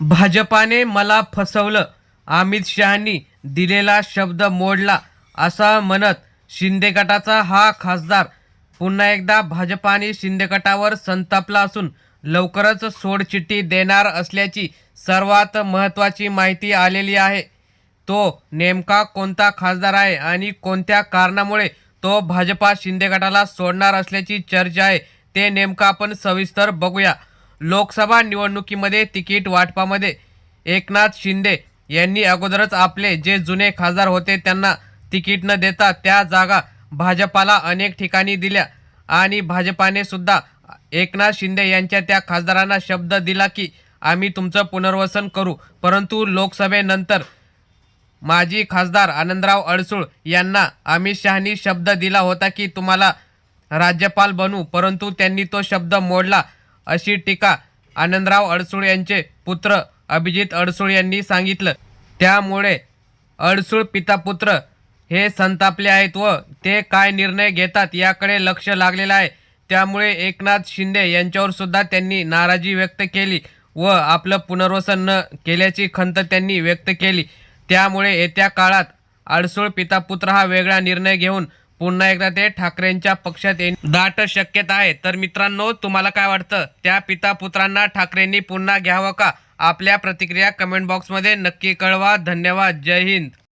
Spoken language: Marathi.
भाजपाने मला फसवलं. अमित शहानी दिलेला शब्द मोडला असं म्हणत शिंदे गटाचा हा खासदार पुन्हा एकदा भाजपाने शिंदे गटावर संतापला असून लवकरच सोडचिठ्ठी देणार असल्याची सर्वात महत्त्वाची माहिती आलेली आहे. तो नेमका कोणता खासदार आहे आणि कोणत्या कारणामुळे तो भाजपा शिंदे गटाला सोडणार असल्याची चर्चा आहे ते नेमकं आपण सविस्तर बघूया. लोकसभा निवडणुकीमध्ये तिकीट वाटपामध्ये एकनाथ शिंदे यांनी अगोदरच आपले जे जुने खासदार होते त्यांना तिकीट न देता त्या जागा भाजपाला अनेक ठिकाणी दिल्या. आणि भाजपाने सुद्धा एकनाथ शिंदे यांच्या त्या खासदारांना शब्द दिला की आम्ही तुमचं पुनर्वसन करू. परंतु लोकसभेनंतर माजी खासदार आनंदराव अडसूळ यांना अमित शहानी शब्द दिला होता की तुम्हाला राज्यपाल बनू. परंतु त्यांनी तो शब्द मोडला. अशी टीका आनंदराव अडसूळ यांचे पुत्र अभिजित अडसूळ यांनी सांगितलं. त्यामुळे अडसूळ पितापुत्र हे संतापले आहेत व ते काय निर्णय घेतात याकडे लक्ष लागलेलं आहे. त्यामुळे एकनाथ शिंदे यांच्यावर सुद्धा त्यांनी नाराजी व्यक्त केली व आपलं पुनर्वसन न केल्याची खंत त्यांनी व्यक्त केली. त्यामुळे येत्या काळात अडसूळ पितापुत्र हा वेगळा निर्णय घेऊन पुन्हा एकदा ते ठाकरेंच्या पक्षात येणे दाट शक्यता आहे. तर मित्रांनो तुम्हाला काय वाटतं? त्या पिता पुत्रांना ठाकरेंनी पुन्हा घ्यावं का? आपल्या प्रतिक्रिया कमेंट बॉक्समध्ये नक्की कळवा. धन्यवाद. जय हिंद.